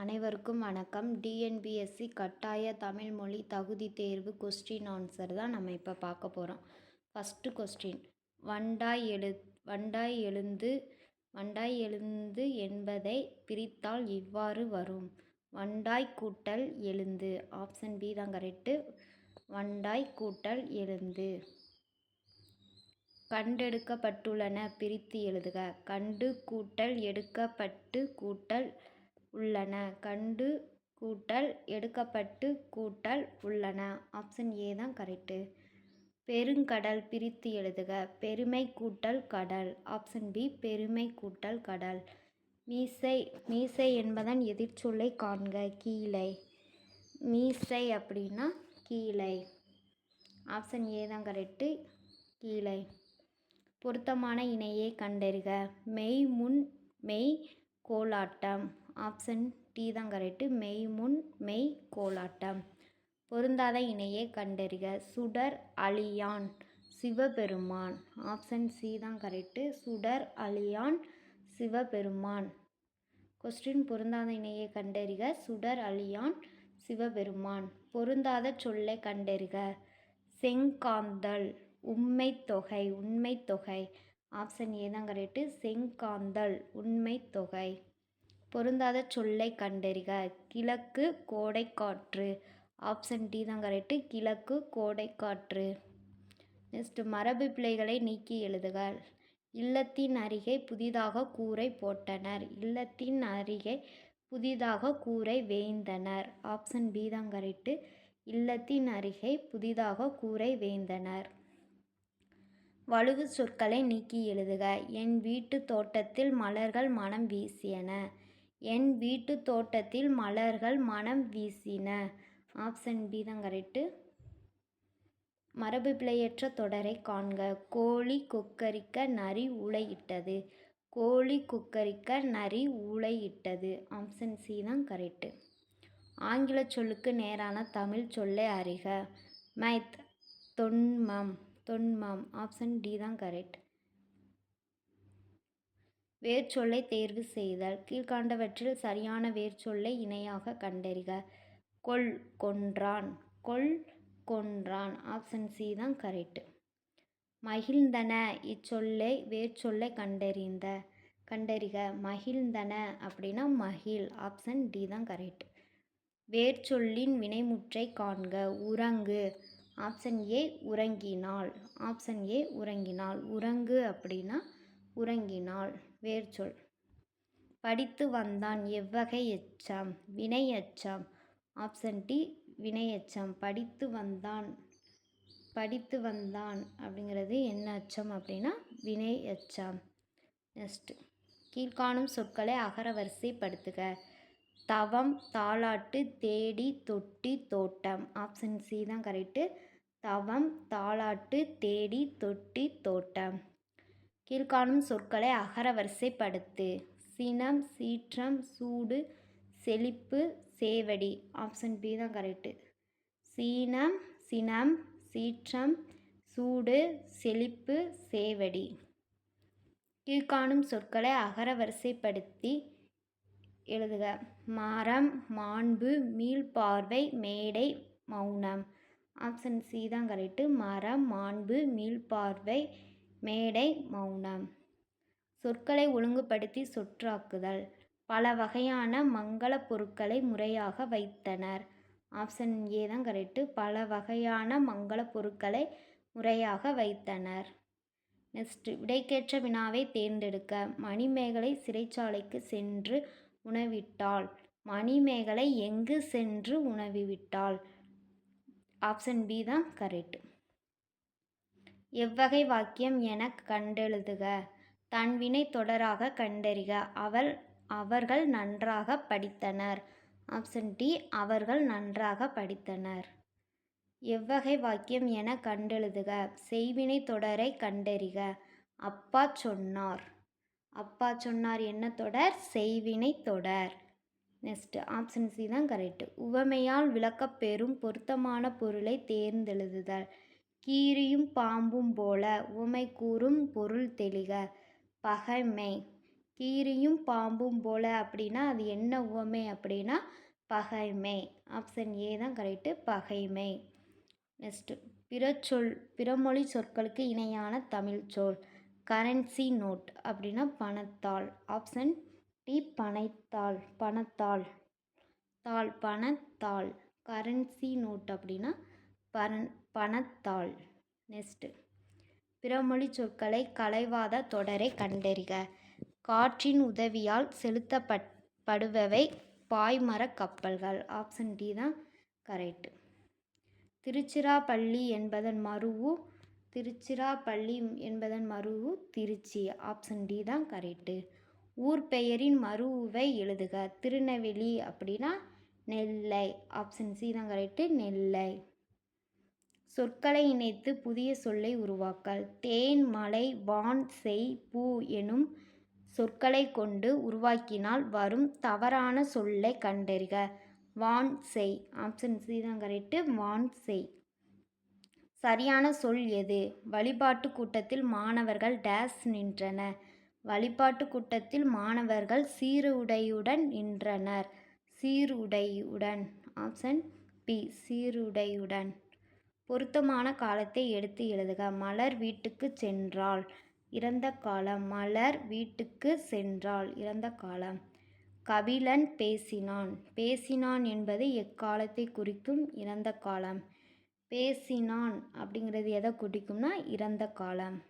அனைவருக்கும் வணக்கம். டிஎன்பிஎஸ்சி கட்டாய தமிழ் மொழி தகுதி தேர்வு கொஸ்டின் ஆன்சர் தான் நம்ம இப்போ பார்க்க போகிறோம் ஃபஸ்ட்டு கொஸ்டின் வண்டாய் எழு வண்டாய் எழுந்து வண்டாய் எழுந்து என்பதை பிரித்தால் இவ்வாறு வரும். வண்டாய் கூட்டல் எழுந்து. ஆப்ஷன் பி தான் கரெக்டு வண்டாய் கூட்டல் எழுந்து. கண்டெடுக்கப்பட்டுள்ளன பிரித்து எழுதுக. கண்டு கூட்டல் எடுக்கப்பட்டு கூட்டல் உள்ளன. கண்டு கூட்டல் எடுக்கப்பட்டு கூட்டல் உள்ளன. ஆப்ஷன் ஏ தான் கரெக்டு பெருங்கடல் பிரித்து எழுதுக. பெருமை கூட்டல் கடல். ஆப்ஷன் பி பெருமை கூட்டல் கடல். மீசை மீசை என்பதன் எதிர்ச்சொல்லை காண்க. கீழே. மீசை அப்படின்னா கீழே. ஆப்ஷன் ஏ தான் கரெக்டு கீழே. பொருத்தமான இணையை கண்டறிக. மெய் முன் மெய் கோலாட்டம். ஆப்ஷன் டி தான் கரெக்டு மெய் முன் மெய் கோலாட்டம். பொருந்தாத இணையை கண்டறிக. சுடர் அழியான் சிவபெருமான். ஆப்ஷன் சி தான் கரெக்டு சுடர் அழியான் சிவபெருமான். கொஸ்டின் பொருந்தாத இணையை கண்டறிக. சுடர் அழியான் சிவபெருமான். பொருந்தாத சொல்லை கண்டறிக. செங்காந்தல் உண்மை தொகை உண்மை தொகை. ஆப்ஷன் ஏ தான் கரெக்டு செங்காந்தல் உண்மை தொகை. பொருந்தாத சொல்லை கண்டறிக. கிழக்கு கோடைக்காற்று. ஆப்ஷன் டி தான் கரெக்டு கிழக்கு கோடைக்காற்று. நெக்ஸ்ட்டு மரபு பிழைகளை நீக்கி எழுதுக. இல்லத்தின் அருகே புதிதாக கூரை போட்டனர். இல்லத்தின் அருகே புதிதாக கூரை வேய்ந்தனர் ஆப்ஷன் பி தான் கரெக்டு இல்லத்தின் அருகே புதிதாக கூரை வேய்ந்தனர் வலுவு சொற்களை நீக்கி எழுதுக. என் வீட்டு தோட்டத்தில் மலர்கள் மனம் வீசியன. என் வீட்டு தோட்டத்தில் மலர்கள் மனம் வீசின. ஆப்ஷன் பி தான் கரெக்டு மரபு பிழையற்ற தொடரை காண்க. கோழி கொக்கரிக்க நரி உலையிட்டது. கோழி கொக்கரிக்க நரி உலையிட்டது. ஆப்ஷன் சி தான் கரெக்டு ஆங்கில சொல்லுக்கு நேரான தமிழ் சொல்லை அறிக. மைத் தொன்மம். தொன்மம். ஆப்ஷன் டி தான் கரெக்ட் வேர்ச்சொல்லை தேர்வு செய்தல். கீழ்கண்டவற்றில் சரியான வேர்ச்சொல்லை இணையாக கண்டறிக. கொல் கொன்றான். கொல் கொன்றான். ஆப்ஷன் சி தான் கரெக்ட். மகிழ்ந்தன. இச்சொல்லை வேர்ச்சொல்லை கண்டறிந்த. கண்டறிக. மகிழ்ந்தன அப்படின்னா மகிழ். ஆப்ஷன் டி தான் கரெக்ட். வேர்ச்சொல்லின் வினைமுற்றை காண்க. உறங்கு. ஆப்ஷன் ஏ உறங்கினாள் ஆப்ஷன் ஏ உறங்கினாள் உறங்கு அப்படின்னா உறங்கினாள் வேர்ச்சொல். படித்து வந்தான் எவ்வகை எச்சம்? வினை எச்சம். ஆப்ஷன் டி வினை எச்சம். படித்து வந்தான் படித்து வந்தான் அப்படிங்கிறது என்ன அச்சம் அப்படின்னா வினை எச்சம். நெக்ஸ்ட். கீழ்காணும் சொற்களை அகரவரிசைப்படுத்துக தவம் தாளாட்டு தேடி தொட்டி தோட்டம். ஆப்ஷன் சி தான் கரெக்டு தவம் தாளாட்டு தேடி தொட்டி தோட்டம். கீழ்காணும் சொற்களை அகரவரிசைப்படுத்து சினம் சீற்றம் சூடு செழிப்பு சேவடி. ஆப்ஷன் பி தான் கரெக்டு சீனம் சினம் சீற்றம் சூடு செழிப்பு சேவடி. கீழ்காணும் சொற்களை அகரவரிசைப்படுத்தி எழுதுக. மரம் மாண்பு மீள்பார்வை மேடை மௌனம். ஆப்ஷன் சி தான் கரெக்டு மரம் மாண்பு மீள்பார்வை மேடை மௌனம். சொற்களை ஒழுங்குபடுத்தி சொற்றாக்குதல். பல வகையான மங்கள பொருட்களை முறையாக வைத்தனர். ஆப்ஷன் ஏ தான் கரெக்டு பல வகையான மங்கள பொருட்களை முறையாக வைத்தனர். நெக்ஸ்ட் விடைக்கேற்ற வினாவை தேர்ந்தெடுக்க. மணிமேகலை சிறைச்சாலைக்கு சென்று உணவிட்டாள். மணிமேகலை எங்கு சென்று உணவிவிட்டாள்? ஆப்ஷன் பி தான் கரெக்ட் எவ்வகை வாக்கியம் என கண்டெழுதுக. தன் வினை தொடராக கண்டறிக. அவள் அவர்கள் நன்றாக படித்தனர். ஆப்ஷன் டி அவர்கள் நன்றாக படித்தனர். எவ்வகை வாக்கியம் என கண்டெழுதுக. செய்வினை தொடரை கண்டறிக. அப்பா சொன்னார். அப்பா சொன்னார் என்ன தொடர்? செய்வினை தொடர். நெக்ஸ்ட் ஆப்ஷன் சி தான் கரெக்ட் உவமையால் விளக்கப்பெறும் பொருத்தமான பொருளை தேர்ந்தெழுதுதல். கீரியும் பாம்பும் போல உவமை கூறும் பொருள் தெளிக பகைமை கீரியும் பாம்பும் போல அப்படின்னா அது என்ன உவமை அப்படின்னா பகைமை ஆப்ஷன் ஏ தான் கரெக்டு பகைமை நெக்ஸ்ட்டு பிறச்சொல் பிறமொழி சொற்களுக்கு இணையான தமிழ் சொல் கரன்சி நோட் அப்படின்னா பணத்தாள். Option D பனைத்தாள் பணத்தாள். தாள் பணத்தாள். கரன்சி நோட் அப்படின்னா பரன் பணத்தாள். நெக்ஸ்ட்டு பிறமொழி சொற்களை கலைவாத தொடரை கண்டறிக. காற்றின் உதவியால் செலுத்தப்படுபவை பாய்மர கப்பல்கள். ஆப்ஷன் டி தான் கரெக்டு திருச்சிராப்பள்ளி என்பதன் மருவு திருச்சிராப்பள்ளி என்பதன் மருவு திருச்சி. ஆப்ஷன் டி தான் கரெக்டு ஊர் பெயரின் மருவை எழுதுக. திருநெல்வேலி அப்படின்னா நெல்லை. ஆப்ஷன் சி தான் கரெக்டு நெல்லை. சொற்களை இணைத்து புதிய சொல்லை உருவாக்கல். தேன் மலை வான் செய் பூ எனும் சொற்களை கொண்டு உருவாக்கினால் வரும் தவறான சொல்லை கண்டறிக. வான் செய். ஆப்ஷன் சி தான் கரெக்டு வான் செய். சரியான சொல் எது? வழிபாட்டு கூட்டத்தில் மாணவர்கள் டேஸ் நின்றன வழிபாட்டு கூட்டத்தில் மாணவர்கள் சீருடையுடன் நின்றனர். சீருடையுடன். ஆப்ஷன் பி சீருடையுடன். பொருத்தமான காலத்தை எடுத்து எழுதுக. மலர் வீட்டுக்கு சென்றாள். இறந்த காலம். மலர் வீட்டுக்கு சென்றாள். இறந்த காலம். கபிலன் பேசினான். பேசினான் என்பது எக்காலத்தை குறிக்கும் இறந்த காலம். பேசினான் அப்படிங்கிறது எதை குறிக்கும்னா இறந்த காலம்.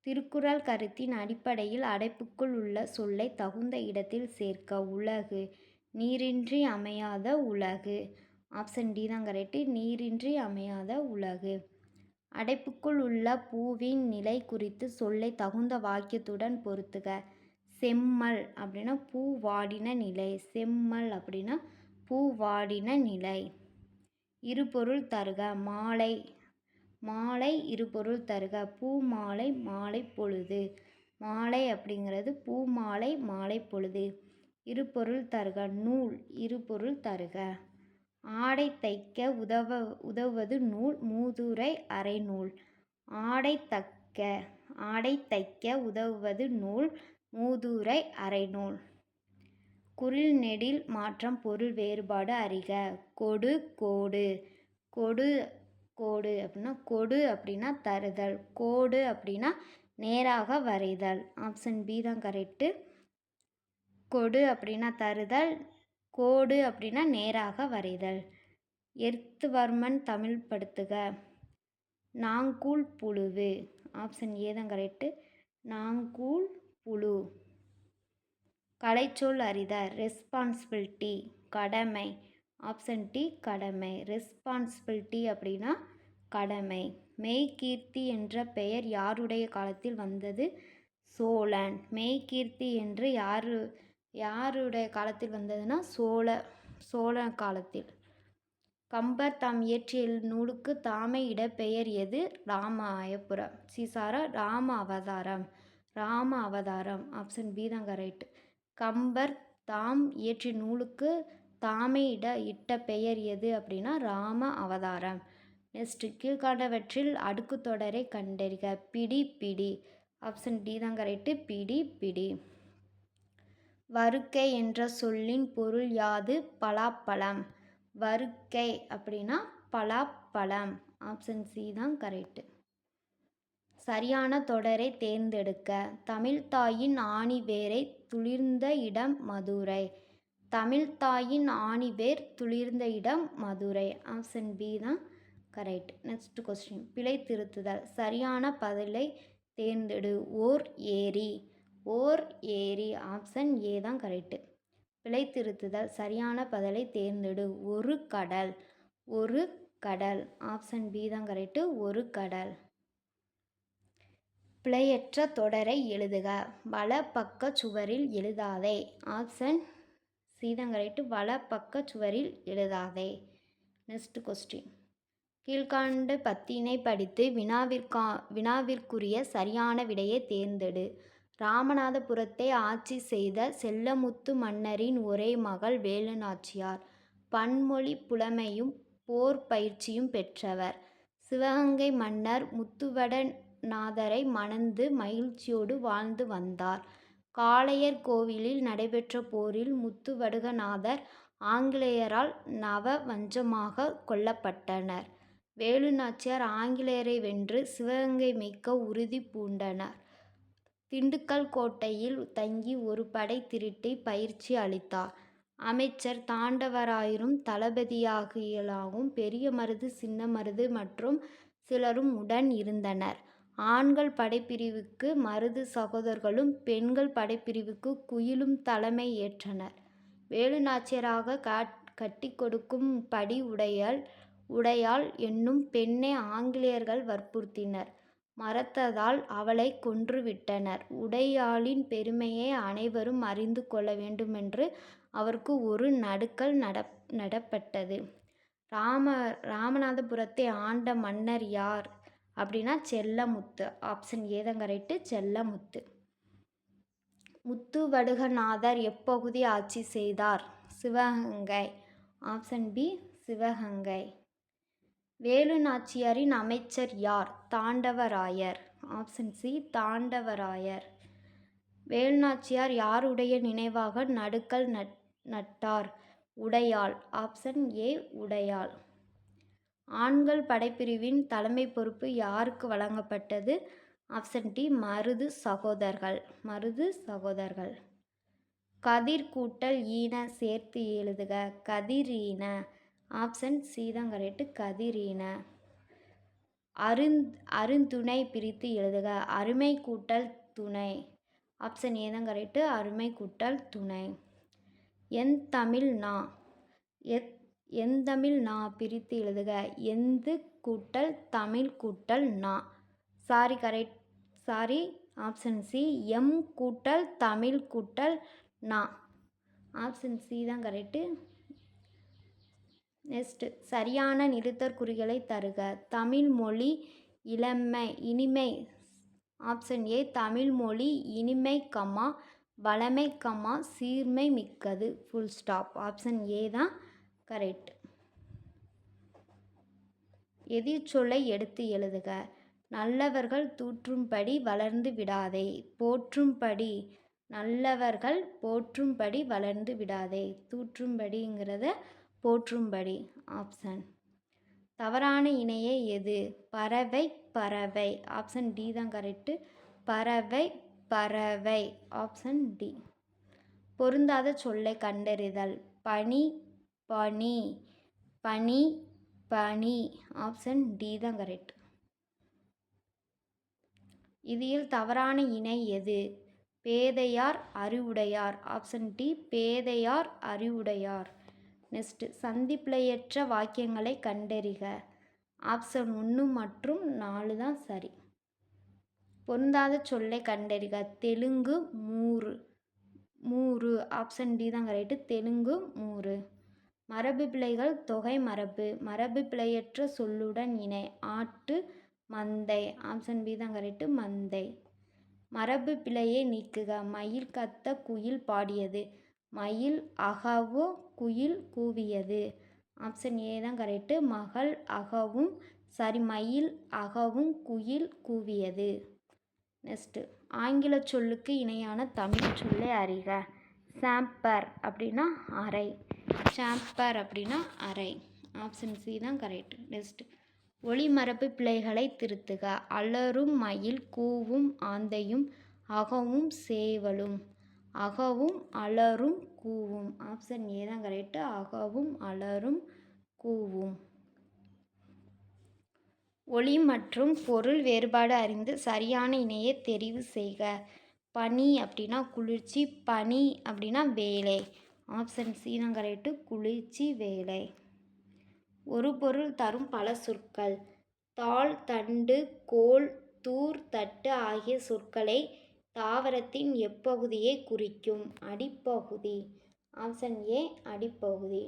திருக்குறள் கருத்தின் அடிப்படையில் அடைப்புக்குள் உள்ள சொல்லை தகுந்த இடத்தில் சேர்க்க உலகு. நீரின்றி அமையாத உலகு. ஆப்ஷன் டி தான் கரெக்டு. நீரின்றி அமையாத உலகு. அடைப்புக்குள் உள்ள பூவின் நிலை குறித்து சொல்லை தகுந்த வாக்கியத்துடன் பொருத்துக. செம்மல் அப்படின்னா பூ வாடின நிலை. செம்மல் அப்படின்னா பூ வாடின நிலை. இருபொருள் தருக. மாலை. மாலை இருபொருள் தருக. பூ மாலை மாலை பொழுது. மாலை அப்படிங்கிறது பூ மாலை மாலை பொழுது. இருபொருள் தருக. நூல் இருபொருள் தருக. ஆடை தைக்க உதவ உதவுவது நூல் மூதுரை அரைநூல் ஆடை தக்க ஆடை தைக்க உதவுவது நூல் மூதுரை அரைநூல் குரில் நெடில் மாற்றம் பொருள் வேறுபாடு அறிக. கொடு கோடு. கொடு கோடு அப்படின்னா கொடு அப்படின்னா தருதல். கோடு அப்படின்னா நேராக வரைதல். ஆப்ஷன் பி தான் கரெக்டு கொடு அப்படின்னா தருதல். கோடு அப்படின்னா நேராக வரைதல். எர்த்துவர்மன் தமிழ் படுத்துக. நாங்கூல் புழுவு. ஆப்ஷன் ஏ தான் கரெக்டு நாங்கூல் புழு. கலைச்சொல் அறித. ரெஸ்பான்சிபிலிட்டி கடமை. ஆப்ஷன் டி கடமை. ரெஸ்பான்சிபிலிட்டி அப்படின்னா கடமை. மெய்கீர்த்தி என்ற பெயர் யாருடைய காலத்தில் வந்தது? சோழன். மெய்கீர்த்தி என்று யார் யாருடைய காலத்தில் வந்ததுன்னா சோழ சோழ காலத்தில். கம்பர் தாம் இயற்றிய நூலுக்கு தாமே இடப்பெயர் எது? ராமாயபுரம். சீசாரா ராம அவதாரம். ராம அவதாரம் ஆப்ஷன் பி தாங்க கரெக்ட் கம்பர் தாம் இயற்றிய நூலுக்கு தாமே இட இட்ட பெயர் எது அப்படின்னா ராம அவதாரம். நெக்ஸ்ட் கீழ்காண்டவற்றில் அடுக்கு தொடரை கண்டறிக. பிடி பிடி. ஆப்ஷன் டி தாங்க ரைட்டு பிடி பிடி. வருக்கை என்ற சொல்லின் பொருள் யாது? பலாப்பழம். வருக்கை அப்படின்னா பலாப்பழம். ஆப்ஷன் சி தான் கரெக்டு சரியான தொடரை தேர்ந்தெடுக்க. தமிழ்தாயின் ஆணி வேரை துளிர்ந்த இடம் மதுரை. தமிழ்தாயின் ஆணி வேர் துளிர்ந்த இடம் மதுரை. ஆப்ஷன் பி தான் கரெக்ட் நெக்ஸ்ட் கொஸ்டின் பிழை திருத்துதல். சரியான பதிலை தேர்ந்தெடு. ஓர் ஏரி. ஓர் ஏரி ஆப்ஷன் ஏ தான் கரெக்டு பிழை திருத்துதல் சரியான பதிலை தேர்ந்தெடு. ஒரு கடல். ஒரு கடல். ஆப்ஷன் பி தான் கரெக்டு ஒரு கடல். பிழையற்ற தொடரை எழுதுக. வல பக்க சுவரில் எழுதாதே. ஆப்ஷன் சி தான் கரெக்டு வல பக்க சுவரில் எழுதாதே. Next question. கீழ்காண்டு பத்தினை படித்து வினாவிற்கா வினாவிற்குரிய சரியான விடையை தேர்ந்தெடு. ராமநாதபுரத்தை ஆட்சி செய்த செல்லமுத்து மன்னரின் ஒரே மகள் வேலுநாச்சியார் பன்மொழி புலமையும் போர் பயிற்சியும் பெற்றவர் சிவகங்கை மன்னர் முத்துவடநாதரை மணந்து மகிழ்ச்சியோடு வாழ்ந்து வந்தார் காளையர் கோவிலில் நடைபெற்ற போரில் முத்துவடுகநாதர் ஆங்கிலேயரால் நவ வஞ்சமாக கொல்லப்பட்டனர். வேலுநாச்சியார் ஆங்கிலேயரை வென்று சிவகங்கை மீட்க உறுதி பூண்டனர். திண்டுக்கல் கோட்டையில் தங்கி ஒரு படை திருட்டை பயிற்சி அளித்தார். அமைச்சர் தாண்டவராயரும் தளபதியாகவும் பெரியமருது சின்னமருது மற்றும் சிலரும் உடன் இருந்தனர். ஆண்கள் படைப்பிரிவுக்கு மருது சகோதரர்களும் பெண்கள் படைப்பிரிவுக்கு குயிலும் தலைமை ஏற்றனர். வேலுநாச்சியாரைக் கட்டி கொடுக்கும் படி உடையாள் என்னும் பெண்ணை ஆங்கிலேயர்கள் வற்புறுத்தினர். மறத்ததால் அவளைக் கொன்றுவிட்டனர். உடையாளின் பெருமையை அனைவரும் அறிந்து கொள்ள வேண்டுமென்று அவருக்கு ஒரு நடுக்கல் நடப்பட்டது. ராமநாதபுரத்தை ஆண்ட மன்னர் யார் அப்படின்னா செல்லமுத்து. ஆப்ஷன் ஏ தான் கரெக்ட் செல்லமுத்து. முத்துவடுகநாதர் எப்பகுதி ஆட்சி செய்தார்? Sivaganga. Option B Sivaganga. Velu நாச்சியாரின் அமைச்சர் யார்? Thandavarayar. Option C Thandavarayar. Velu Nachiyar யாருடைய நினைவாக நடுக்கல் நட்டார்? உடையாள். ஆப்ஷன் ஏ உடையாள். ஆண்கள் படைப்பிரிவின் தலைமைப் பொறுப்பு யாருக்கு வழங்கப்பட்டது? ஆப்ஷன் டி மருது சகோதரர்கள். மருது சகோதரர்கள். கதிர் கூட்டல் ஈன சேர்த்து எழுதுக. கதிர் ஈன ஆப்ஷன் சி தான் கரெக்டு கதிரீன. அருந்துணை பிரித்து எழுதுக. அருமை கூட்டல் துணை. ஆப்ஷன் ஏ தான் கரெக்டு அருமை கூட்டல் துணை. என் தமிழ் நா. எந்தமிழ் நா பிரித்து எழுதுக. எந்து கூட்டல் தமிழ் கூட்டல் நா. Sorry correct sorry option C M கூட்டல் தமிழ் கூட்டல் நா. ஆப்ஷன் சி தான் கரெக்ட். நெக்ஸ்ட் சரியான நிறுத்தற்குறிகளை தருக. தமிழ் மொழி இனிமை ஆப்ஷன் ஏ தமிழ் மொழி இனிமை கம்மா வளமை கம்மா சீர்மை மிக்கது ஃபுல் ஸ்டாப். ஆப்ஷன் ஏ தான் கரெக்ட். எதிர்ச்சொல்லை எடுத்து எழுதுக. நல்லவர்கள் தூற்றும்படி வளர்ந்து விடாதே. போற்றும்படி நல்லவர்கள் போற்றும்படி வளர்ந்து விடாதே. தூற்றும்படிங்கிறத போற்றும்படி. ஆப்ஷன். தவறான இணையே எது? பறவை பறவை. ஆப்ஷன் டி தான் கரெக்டு பறவை பறவை. Option D. பொருந்தாத சொல்லை கண்டறிதல். பனி பனி பனி பனி. ஆப்ஷன் டி தான் கரெக்ட். இதில் தவறான இணை எது? பேதையார் அறிவுடையார். ஆப்ஷன் டி பேதையார் அறிவுடையார். நெக்ஸ்ட்டு சந்திப்பிழையற்ற வாக்கியங்களை கண்டறிக. ஆப்ஷன் ஒன்று மற்றும் நாலு தான் சரி. பொருந்தாத சொல்லை கண்டறிக. தெலுங்கு மூறு மூறு ஆப்ஷன் டி தான் கரெக்டு தெலுங்கு மரபு பிழைகள் தொகை மரபு. மரபு பிழையற்ற சொல்லுடன் இணை. ஆட்டு மந்தை. ஆப்ஷன் பி தான் கரெக்டு மந்தை. மரபு பிழையை நீக்குக. மயில் கத்த குயில் பாடியது. மயில் அகவும் குயில் கூவியது. ஆப்ஷன் ஏ தான் கரெக்டு மகள் அகவும் சாரி மயில் அகவும் குயில் கூவியது. நெக்ஸ்ட்டு ஆங்கிலச் சொல்லுக்கு இணையான தமிழ் சொல்லை அறிக. சாம்பர் அப்படின்னா அறை. சாம்பர் அப்படின்னா அறை. ஆப்ஷன் சி தான் கரெக்ட். நெக்ஸ்ட் ஒளிமரப்பு பிழைகளை திருத்துக. அலறும் மயில் கூவும் ஆந்தையும் அகவும் சேவலும். அகவும் அலறும் கூவும். ஆப்ஷன் ஏ தான் கரெக்டு அகவும் அலறும் கூவும். ஒளி மற்றும் பொருள் வேறுபாடு அறிந்து சரியான இணையை தெரிவு செய்க. பனி அப்படின்னா குளிர்ச்சி பனி அப்படின்னா வேலை. ஆப்ஷன் சி தான் கரெக்டு குளிர்ச்சி வேலை. ஒரு பொருள் தரும் பல சொற்கள். தாள் தண்டு கோல் தூர் தட்டு ஆகிய சொற்களை தாவரத்தின் எப்பகுதியை குறிக்கும்? அடிப்பகுதி. ஆப்ஷன் ஏ அடிப்பகுதி.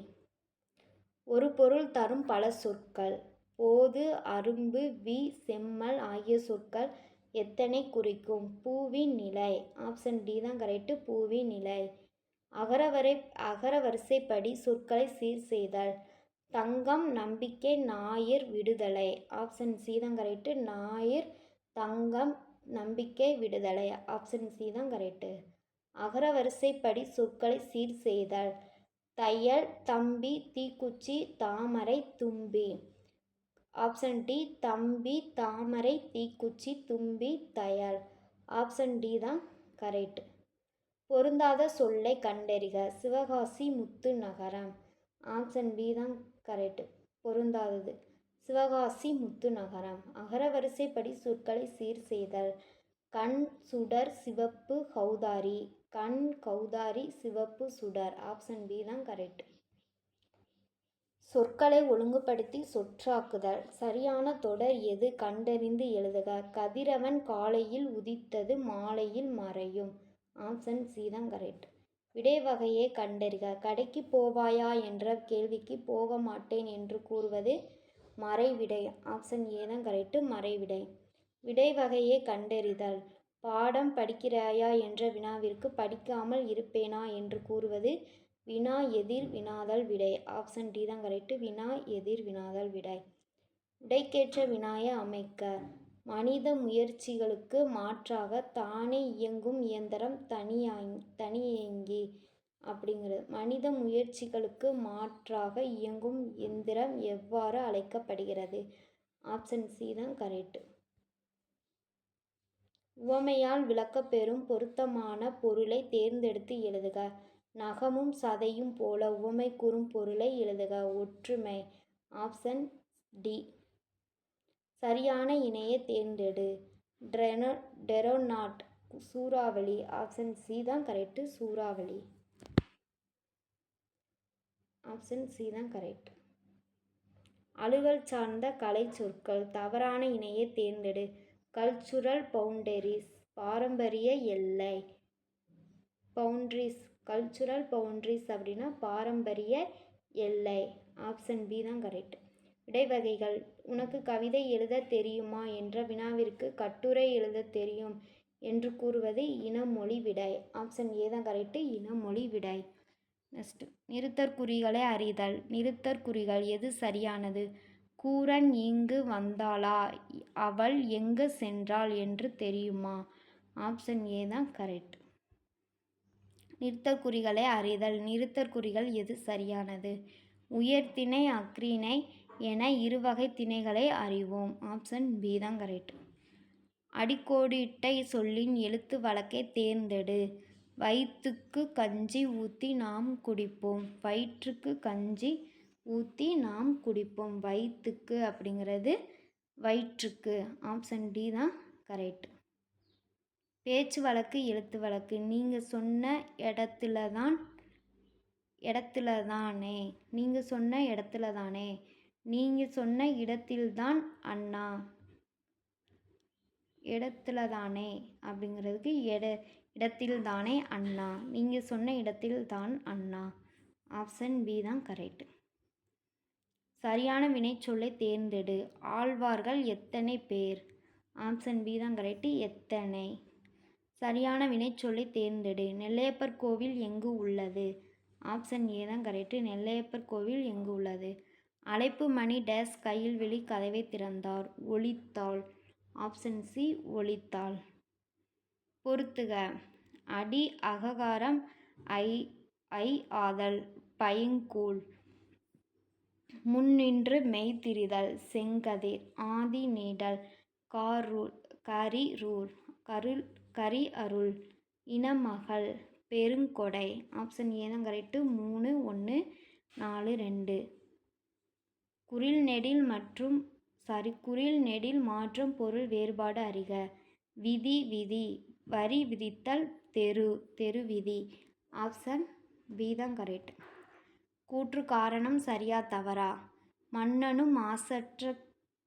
ஒரு பொருள் தரும் பல சொற்கள். போது அரும்பு வி செம்மல் ஆகிய சொற்கள் எத்தனை குறிக்கும்? பூவின் நிலை. ஆப்ஷன் டி தான் கரெக்டு பூவின் நிலை. அகரவரை அகரவரிசைப்படி சொற்களை சீர் செய்தல். தங்கம் நம்பிக்கை ஞாயிறு விடுதலை. ஆப்ஷன் சி தான் ஞாயிறு தங்கம் நம்பிக்கை விடுதலை. ஆப்ஷன் சி தான் கரெக்டு அகரவரிசைப்படி சொற்களை சீர் செய்தல். தையல் தம்பி தீக்குச்சி தாமரை தும்பி. ஆப்ஷன் டி தம்பி தாமரை தீக்குச்சி தும்பி தையல். ஆப்ஷன் டி தான் கரெக்ட் பொருந்தாத சொல்லை கண்டறிக. சிவகாசி முத்து நகரம். ஆப்ஷன் பி தான் கரெக்ட் பொருந்தாதது. சிவகாசி முத்து நகரம் அகரவரிசைப்படி சொற்களை சீர் செய்தல். கண் சுடர் சிவப்பு கௌதாரி. கண் கௌதாரி சிவப்பு சுடர். ஆப்ஷன் பி தான் கரெக்ட். சொற்களை ஒழுங்குபடுத்தி சொற்றாக்குதல். சரியான தொடர் எது? கண்டறிந்து எழுதுக. கதிரவன் காலையில் உதித்தது மாலையில் மறையும். ஆப்ஷன் சி தான் கரெக்ட். விடை வகையை கண்டறிக. கடைக்கு போவாயா என்ற கேள்விக்கு போக மாட்டேன் என்று கூறுவது மறைவிடை. ஆப்ஷன் ஏ தான் கரெக்டு மறைவிடை. விடை வகையை கண்டறிதல். பாடம் படிக்கிறாயா என்ற வினாவிற்கு படிக்காமல் இருப்பேனா என்று கூறுவது வினா எதிர் வினாதல் விடை. ஆப்ஷன் டி தான் கரெக்டு வினா எதிர் வினாதல் விடை. விடைக்கேற்ற வினாயை அமைக்க. மனித முயற்சிகளுக்கு மாற்றாக தானே இயங்கும் இயந்திரம் தனியாங் தனியங்கி. அப்படிங்கிறது. மனித முயற்சிகளுக்கு மாற்றாக இயங்கும் எந்திரம் எவ்வாறு அழைக்கப்படுகிறது? ஆப்ஷன் சி தான் கரெக்ட். உவமையால் விளக்கப்பெறும் பொருத்தமான பொருளை தேர்ந்தெடுத்து எழுதுக. நகமும் சதையும் போல உவமை கூறும் பொருளை எழுதுக. ஒற்றுமை. Option D. சரியான இணையை தேர்ந்தெடு. ட்ரெனோ டெரோநாட் சூறாவளி. ஆப்ஷன் சி தான் கரெக்டு. சூறாவளி. ஆப்ஷன் சி தான் கரெக்ட் அலுவல் சார்ந்த கலை சொற்கள் தவறான இணையை தேர்ந்தெடு. கல்ச்சுரல் பவுண்டரிஸ் பாரம்பரிய எல்லை. பவுண்ட்ரிஸ் கல்ச்சுரல் பவுண்ட்ரிஸ் அப்படின்னா பாரம்பரிய எல்லை. ஆப்ஷன் பி தான் கரெக்ட் இடைவகைகள் உனக்கு கவிதை எழுத தெரியுமா என்ற வினாவிற்கு கட்டுரை எழுத தெரியும் என்று கூறுவது இனமொழி விடை. ஆப்ஷன் ஏ தான் கரெக்டு இனமொழி விடை. நெக்ஸ்ட். நிறுத்தற்குறிகளை அறிதல். நிறுத்தற்குறிகள் எது சரியானது? கூரன் இங்கு வந்தாளா? அவள் எங்கு சென்றாள் என்று தெரியுமா? ஆப்ஷன் ஏ தான் கரெக்ட். நிறுத்தற்குறிகளை அறிதல். நிறுத்தற்குறிகள் எது சரியானது? உயர்திணை அக்ரிணை என இருவகை திணைகளை அறிவோம். ஆப்ஷன் பி தான் கரெக்ட். அடிக்கோடிட்ட சொல்லின் எழுத்து வழக்கை தேர்ந்தெடு. வயிற்றுக்கு கஞ்சி ஊற்றி நாம் குடிப்போம். வயிற்றுக்கு கஞ்சி ஊற்றி நாம் குடிப்போம். வயிற்றுக்கு அப்படிங்கிறது வயிற்றுக்கு. ஆப்ஷன் டி தான் கரெக்ட் பேச்சு வழக்கு எழுத்து வழக்கு. நீங்கள் சொன்ன இடத்துல தான் இடத்துல தானே நீங்கள் சொன்ன இடத்துல தானே நீங்கள் சொன்ன இடத்தில்தான் அண்ணா. இடத்துல தானே அப்படிங்கிறதுக்கு இட இடத்தில் தானே அண்ணா? நீங்கள் சொன்ன இடத்தில் தான் அண்ணா. ஆப்ஷன் பி தான் கரெக்ட். சரியான வினைச்சொல்லை தேர்ந்தெடு. ஆழ்வார்கள் எத்தனை பேர்? ஆப்ஷன் பி தான் கரெக்டு. எத்தனை? சரியான வினைச்சொல்லை தேர்ந்தெடு. நெல்லையப்பர் கோவில் எங்கு உள்ளது? ஆப்ஷன் ஏ தான் கரெக்டு. நெல்லையப்பர் கோவில் எங்கு உள்ளது? அழைப்பு மணி டேஸ் கையில் வெளி கதவை திறந்தார். ஒளித்தாள் ஆப்ஷன் சி ஒளித்தாள் பொருத்துக அடி அககாரம் ஐ ஐ ஆதல் பைங்கூழ். முன்னின்று மெய்திரிதல் செங்கதிர் ஆதி நீடல் காரூர் கரிரூர் கருள் கரி அருள் இனமகள் பெருங்கொடை. ஆப்ஷன் ஏதான் கரெக்டு மூணு ஒன்று நாலு ரெண்டு. குரில் நெடில் மற்றும் சாரி குரில் நெடில் மாற்றும் பொருள் வேறுபாடு அறிக. விதி விதி. வரி விதித்தல் தெரு தெரு விதி. ஆப்ஷன் பி தான் கரெக்ட். கூற்று காரணம் சரியா தவறா? மன்னனும் மாசற்ற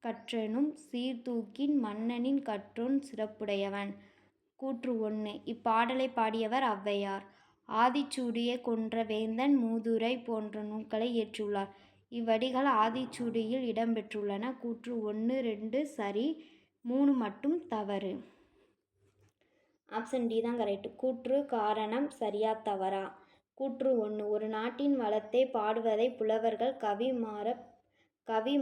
கற்றனும் சீர்தூக்கின் மன்னனின் கற்றோன் சிறப்புடையவன். கூற்று ஒன்று இப்பாடலை பாடியவர் ஔவையார். ஆதிச்சூடியை கொன்ற வேந்தன் மூதுரை போன்ற நூல்களை இயற்றியுள்ளார். இவ்வடிகள் ஆதிச்சூடியில் இடம்பெற்றுள்ளன. கூற்று ஒன்று ரெண்டு சரி மூணு மட்டும் தவறு. ஆப்ஷன் டி தான் கரெக்ட் கூற்று காரணம் சரியா தவறா? கூற்று ஒன்று ஒரு நாட்டின் வளத்தை பாடுவதை புலவர்கள் கவிமர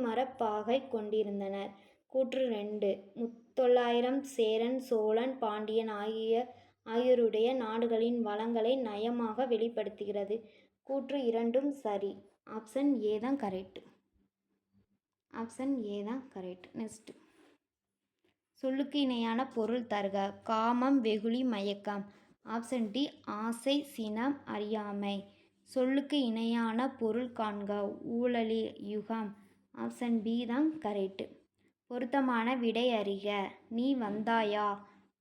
மரப்பாகை கொண்டிருந்தனர். கூற்று ரெண்டு முத்தொள்ளாயிரம் சேரன் சோழன் பாண்டியன் ஆகிய ஆகியோருடைய நாடுகளின் வளங்களை நயமாக வெளிப்படுத்துகிறது. கூற்று இரண்டும் சரி. ஆப்ஷன் ஏ தான் கரெக்ட் ஆப்ஷன் ஏ தான் கரெக்ட் நெக்ஸ்ட்டு சொல்லுக்கு இணையான பொருள் தருக. காமம் வெகுளி மயக்கம். ஆப்ஷன் டி ஆசை சினம் அறியாமை. சொல்லுக்கு இணையான பொருள் காண்க. ஊழலி யுகம். ஆப்ஷன் பி தான் கரெக்ட் பொருத்தமான விடை அறிக. நீ வந்தாயா?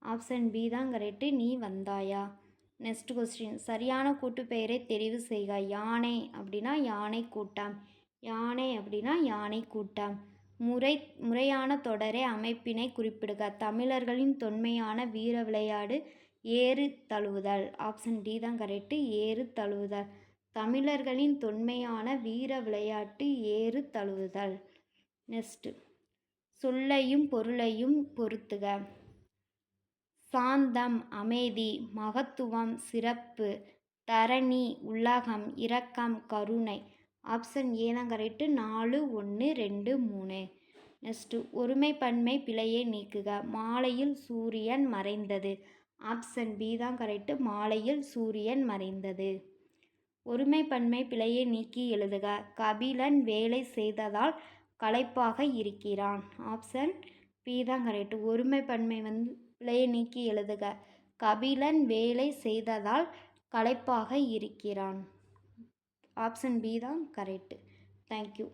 ஆப்ஷன் பி தான் கரெக்டு நீ வந்தாயா? நெக்ஸ்ட் கொஸ்டின் சரியான கூட்டுப்பெயரை தெரிவு செய்க. யானை அப்படின்னா யானை கூட்டம். யானை அப்படின்னா யானை கூட்டம். முறை முறையான தொடரை அமைப்பினை குறிப்பிடுக. தமிழர்களின் தொன்மையான வீர விளையாடு ஏறு தழுவுதல். ஆப்ஷன் டி தான் கரெக்டு ஏறு தழுவுதல். தமிழர்களின் தொன்மையான வீர விளையாட்டு ஏறு தழுவுதல். நெக்ஸ்ட்டு சொல்லையும் பொருளையும் பொருத்துக. சாந்தம் அமைதி மகத்துவம் சிறப்பு தரணி உலகம் இரக்கம் கருணை. ஆப்ஷன் ஏ தான் கரெக்டு நாலு ஒன்று ரெண்டு மூணு. நெக்ஸ்ட்டு ஒருமை பன்மை பிழையை நீக்குக. மாலையில் சூரியன் மறைந்தது. ஆப்ஷன் பி தான் கரெக்டு மாலையில் சூரியன் மறைந்தது. ஒருமை பன்மை பிழையை நீக்கி எழுதுக. கபிலன் வேலை செய்ததால் களைப்பாக இருக்கிறான். ஆப்ஷன் பி தான் கரெக்டு ஒருமை பன்மை வந்து பிழையை நீக்கி எழுதுக. கபிலன் வேலை செய்ததால் களைப்பாக இருக்கிறான். ஆப்ஷன் பி தான் கரெக்டு தேங்க்யூ